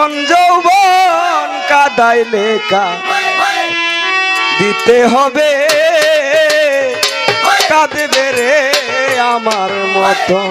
জীবন যৌবন কাদায় লেখা দিতে হবে। কাঁদবে রে আমার মতন।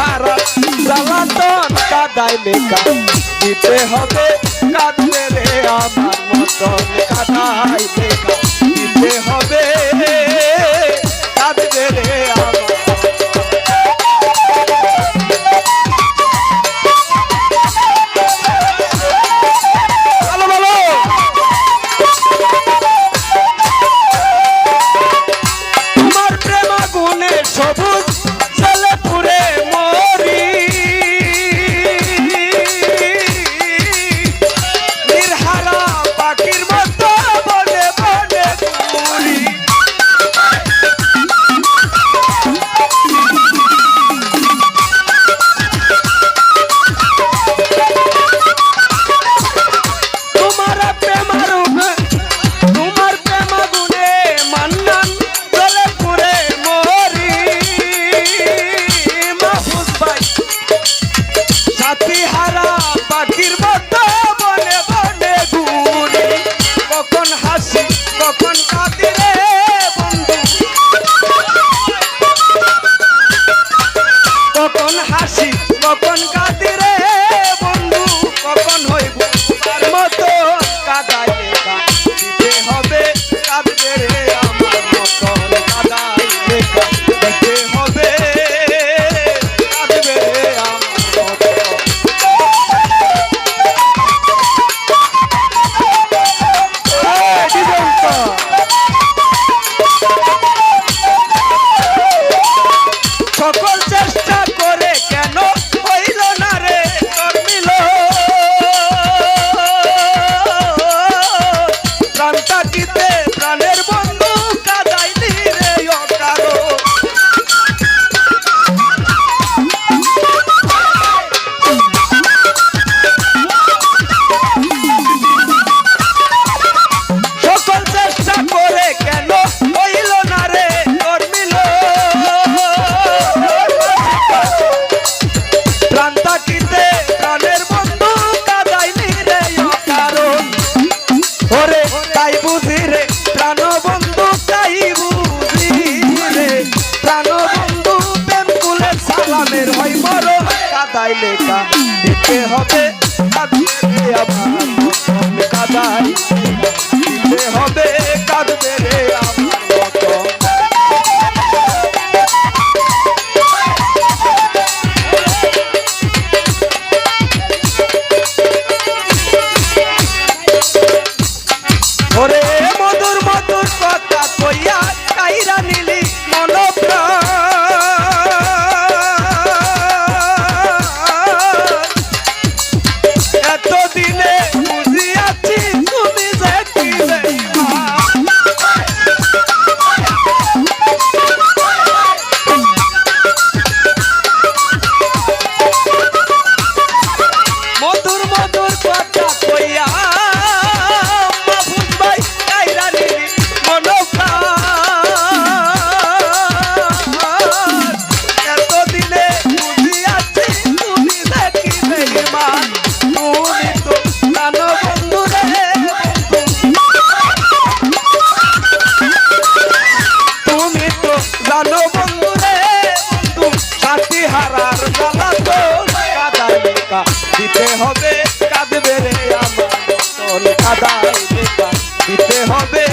ভারত জ্বালাতন কাদায় মেকা। দিতে হবে কাঁদতে রে আমার মতন কাদায় মেকা। দিতে হবে কখন কাঁদি রে বন্ধু? কখন হাসি কখন কাঁদি রে বন্ধু? কখন হইব তার কাদায়? i down everybody. কাদাই লেখা। দিতে হবে কাঁদতে আমার। কাদাই দিতে হবে কাঁদতে দিতে হবে কাঁদবে রে আমার কাদাই দিতে হবে